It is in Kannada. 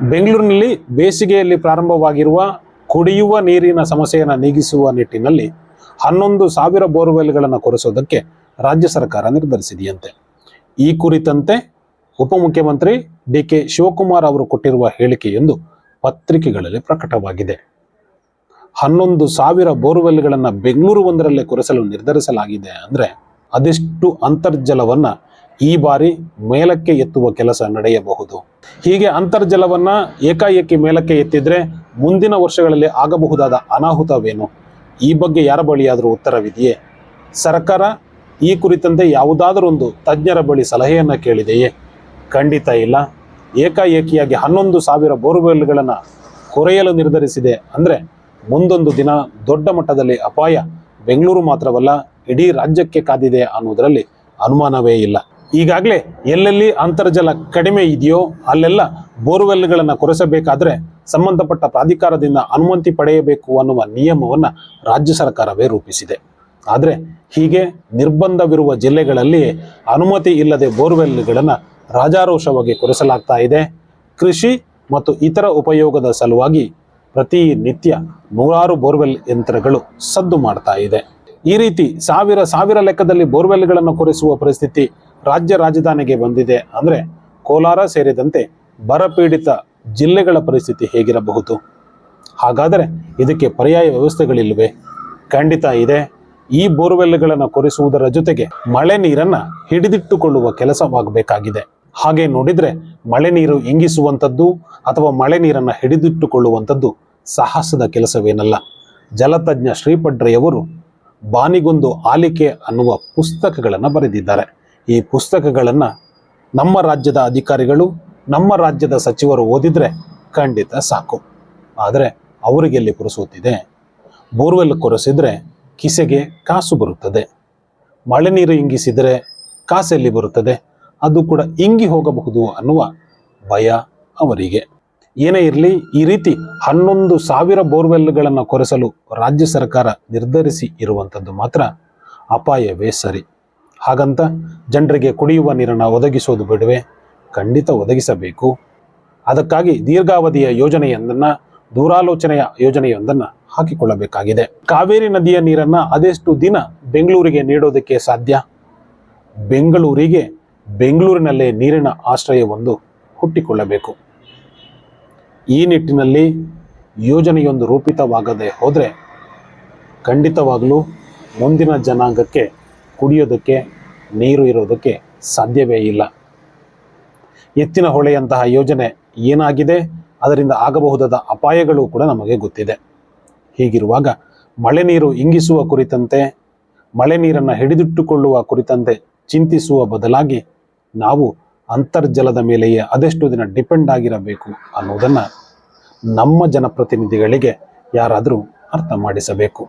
ಬೆಂಗಳೂರಿನಲ್ಲಿ ಬೇಸಿಗೆಯಲ್ಲಿ ಪ್ರಾರಂಭವಾಗಿರುವ ಕುಡಿಯುವ ನೀರಿನ ಸಮಸ್ಯೆಯನ್ನು ನೀಗಿಸುವ ನಿಟ್ಟಿನಲ್ಲಿ ಹನ್ನೊಂದು ಸಾವಿರ ಬೋರ್ವೆಲ್ಗಳನ್ನು ಕೊರೆಸೋದಕ್ಕೆ ರಾಜ್ಯ ಸರ್ಕಾರ ನಿರ್ಧರಿಸಿದೆಯಂತೆ. ಈ ಕುರಿತಂತೆ ಉಪಮುಖ್ಯಮಂತ್ರಿ ಡಿ ಕೆ ಶಿವಕುಮಾರ್ ಅವರು ಕೊಟ್ಟಿರುವ ಹೇಳಿಕೆಯೊಂದು ಪತ್ರಿಕೆಗಳಲ್ಲಿ ಪ್ರಕಟವಾಗಿದೆ. ಹನ್ನೊಂದು ಸಾವಿರ ಬೋರ್ವೆಲ್ಗಳನ್ನು ಬೆಂಗಳೂರು ಒಂದರಲ್ಲೇ ಕೊರೆಸಲು ನಿರ್ಧರಿಸಲಾಗಿದೆ ಅಂದರೆ ಅದೆಷ್ಟು ಅಂತರ್ಜಲವನ್ನು ಈ ಬಾರಿ ಮೇಲಕ್ಕೆ ಎತ್ತುವ ಕೆಲಸ ನಡೆಯಬಹುದು? ಹೀಗೆ ಅಂತರ್ಜಲವನ್ನ ಏಕಾಏಕಿ ಮೇಲಕ್ಕೆ ಎತ್ತಿದ್ರೆ ಮುಂದಿನ ವರ್ಷಗಳಲ್ಲಿ ಆಗಬಹುದಾದ ಅನಾಹುತವೇನು? ಈ ಬಗ್ಗೆ ಯಾರ ಬಳಿಯಾದರೂ ಉತ್ತರವಿದೆಯೇ? ಸರ್ಕಾರ ಈ ಕುರಿತಂತೆ ಯಾವುದಾದರೊಂದು ತಜ್ಞರ ಬಳಿ ಸಲಹೆಯನ್ನು ಕೇಳಿದೆಯೇ? ಖಂಡಿತ ಇಲ್ಲ. ಏಕಾಏಕಿಯಾಗಿ ಹನ್ನೊಂದು ಸಾವಿರ ಬೋರ್ವೆಲ್ಗಳನ್ನು ಕೊರೆಯಲು ನಿರ್ಧರಿಸಿದೆ ಅಂದರೆ ಮುಂದೊಂದು ದಿನ ದೊಡ್ಡ ಮಟ್ಟದಲ್ಲಿ ಅಪಾಯ. ಬೆಂಗಳೂರು ಮಾತ್ರವಲ್ಲ, ಇಡೀ ರಾಜ್ಯಕ್ಕೆ ಕಾದಿದೆ ಅನ್ನೋದರಲ್ಲಿ ಅನುಮಾನವೇ ಇಲ್ಲ. ಈಗಾಗಲೇ ಎಲ್ಲೆಲ್ಲಿ ಅಂತರ್ಜಲ ಕಡಿಮೆ ಇದೆಯೋ ಅಲ್ಲೆಲ್ಲ ಬೋರ್ವೆಲ್ಗಳನ್ನು ಕೊರೆಸಬೇಕಾದರೆ ಸಂಬಂಧಪಟ್ಟ ಪ್ರಾಧಿಕಾರದಿಂದ ಅನುಮತಿ ಪಡೆಯಬೇಕು ಅನ್ನುವ ನಿಯಮವನ್ನು ರಾಜ್ಯ ಸರ್ಕಾರವೇ ರೂಪಿಸಿದೆ. ಆದರೆ ಹೀಗೆ ನಿರ್ಬಂಧವಿರುವ ಜಿಲ್ಲೆಗಳಲ್ಲಿ ಅನುಮತಿ ಇಲ್ಲದೆ ಬೋರ್ವೆಲ್ಗಳನ್ನು ರಾಜಾರೋಷವಾಗಿ ಕೊರೆಸಲಾಗ್ತಾ ಇದೆ. ಕೃಷಿ ಮತ್ತು ಇತರ ಉಪಯೋಗದ ಸಲುವಾಗಿ ಪ್ರತಿನಿತ್ಯ ನೂರಾರು ಬೋರ್ವೆಲ್ ಯಂತ್ರಗಳು ಸದ್ದು ಮಾಡ್ತಾ ಇದೆ. ಈ ರೀತಿ ಸಾವಿರ ಸಾವಿರ ಲೆಕ್ಕದಲ್ಲಿ ಬೋರ್ವೆಲ್ಗಳನ್ನು ಕೊರೆಸುವ ಪರಿಸ್ಥಿತಿ ರಾಜ್ಯ ರಾಜಧಾನಿಗೆ ಬಂದಿದೆ. ಅಂದರೆ ಕೋಲಾರ ಸೇರಿದಂತೆ ಬರಪೀಡಿತ ಜಿಲ್ಲೆಗಳ ಪರಿಸ್ಥಿತಿ ಹೇಗಿರಬಹುದು? ಹಾಗಾದರೆ ಇದಕ್ಕೆ ಪರ್ಯಾಯ ವ್ಯವಸ್ಥೆಗಳಿಲ್ವೇ? ಖಂಡಿತ ಇದೆ. ಈ ಬೋರ್ವೆಲ್ಗಳನ್ನು ಕೊರೆಸುವುದರ ಜೊತೆಗೆ ಮಳೆ ನೀರನ್ನ ಹಿಡಿದಿಟ್ಟುಕೊಳ್ಳುವ ಕೆಲಸವಾಗಬೇಕಾಗಿದೆ. ಹಾಗೆ ನೋಡಿದ್ರೆ ಮಳೆ ನೀರು ಇಂಗಿಸುವಂಥದ್ದು ಅಥವಾ ಮಳೆ ನೀರನ್ನ ಹಿಡಿದಿಟ್ಟುಕೊಳ್ಳುವಂಥದ್ದು ಸಾಹಸದ ಕೆಲಸವೇನಲ್ಲ. ಜಲತಜ್ಞ ಶ್ರೀಪಡ್ರೆಯವರು ಬಾನಿಗೊಂದು ಆಲಿಕೆ ಅನ್ನುವ ಪುಸ್ತಕಗಳನ್ನು ಬರೆದಿದ್ದಾರೆ. ಈ ಪುಸ್ತಕಗಳನ್ನು ನಮ್ಮ ರಾಜ್ಯದ ಅಧಿಕಾರಿಗಳು, ನಮ್ಮ ರಾಜ್ಯದ ಸಚಿವರು ಓದಿದರೆ ಖಂಡಿತ ಸಾಕು. ಆದರೆ ಅವರಿಗೆ ಎಲ್ಲಿ ಪುರುಸುತ್ತಿದೆ ಬೋರ್ವೆಲ್ ಕೊರೆಸಿದರೆ ಕಿಸೆಗೆ ಕಾಸು ಬರುತ್ತದೆ. ಮಳೆ ನೀರು ಇಂಗಿಸಿದರೆ ಕಾಸೆಲ್ಲಿ ಬರುತ್ತದೆ? ಅದು ಕೂಡ ಇಂಗಿ ಹೋಗಬಹುದು ಅನ್ನುವ ಭಯ ಅವರಿಗೆ. ಏನೇ ಇರಲಿ, ಈ ರೀತಿ ಹನ್ನೊಂದು ಸಾವಿರ ಬೋರ್ವೆಲ್ಗಳನ್ನು ಕೊರೆಸಲು ರಾಜ್ಯ ಸರ್ಕಾರ ನಿರ್ಧರಿಸಿ ಇರುವಂಥದ್ದು ಮಾತ್ರ ಅಪಾಯವೇ ಸರಿ. ಹಾಗಂತ ಜನರಿಗೆ ಕುಡಿಯುವ ನೀರನ್ನು ಒದಗಿಸೋದು ಬಿಡುವೆ ಖಂಡಿತ ಒದಗಿಸಬೇಕು. ಅದಕ್ಕಾಗಿ ದೀರ್ಘಾವಧಿಯ ಯೋಜನೆಯೊಂದನ್ನು ದೂರಾಲೋಚನೆಯ ಯೋಜನೆಯೊಂದನ್ನು ಹಾಕಿಕೊಳ್ಳಬೇಕಾಗಿದೆ. ಕಾವೇರಿ ನದಿಯ ನೀರನ್ನು ಅದೆಷ್ಟು ದಿನ ಬೆಂಗಳೂರಿಗೆ ನೀಡೋದಕ್ಕೆ ಸಾಧ್ಯ? ಬೆಂಗಳೂರಿಗೆ ಬೆಂಗಳೂರಿನಲ್ಲೇ ನೀರಿನ ಆಶ್ರಯವೊಂದು ಹುಟ್ಟಿಕೊಳ್ಳಬೇಕು. ಈ ನಿಟ್ಟಿನಲ್ಲಿ ಯೋಜನೆಯೊಂದು ರೂಪಿತವಾಗದೆ ಹೋದರೆ ಖಂಡಿತವಾಗಲೂ ಮುಂದಿನ ಜನಾಂಗಕ್ಕೆ ಕುಡಿಯೋದಕ್ಕೆ, ನೀರು ಇರೋದಕ್ಕೆ ಸಾಧ್ಯವೇ ಇಲ್ಲ. ಎತ್ತಿನ ಹೊಳೆಯಂತಹ ಯೋಜನೆ ಏನಾಗಿದೆ, ಅದರಿಂದ ಆಗಬಹುದಾದ ಅಪಾಯಗಳು ಕೂಡ ನಮಗೆ ಗೊತ್ತಿದೆ. ಹೀಗಿರುವಾಗ ಮಳೆ ನೀರು ಇಂಗಿಸುವ ಕುರಿತಂತೆ, ಮಳೆ ನೀರನ್ನು ಹಿಡಿದಿಟ್ಟುಕೊಳ್ಳುವ ಕುರಿತಂತೆ ಚಿಂತಿಸುವ ಬದಲಾಗಿ ನಾವು ಅಂತರ್ಜಲದ ಮೇಲೆಯೇ ಅದೆಷ್ಟು ದಿನ ಡಿಪೆಂಡ್ ಆಗಿರಬೇಕು ಅನ್ನೋದನ್ನು ನಮ್ಮ ಜನಪ್ರತಿನಿಧಿಗಳಿಗೆ ಯಾರಾದರೂ ಅರ್ಥ ಮಾಡಿಸಬೇಕು.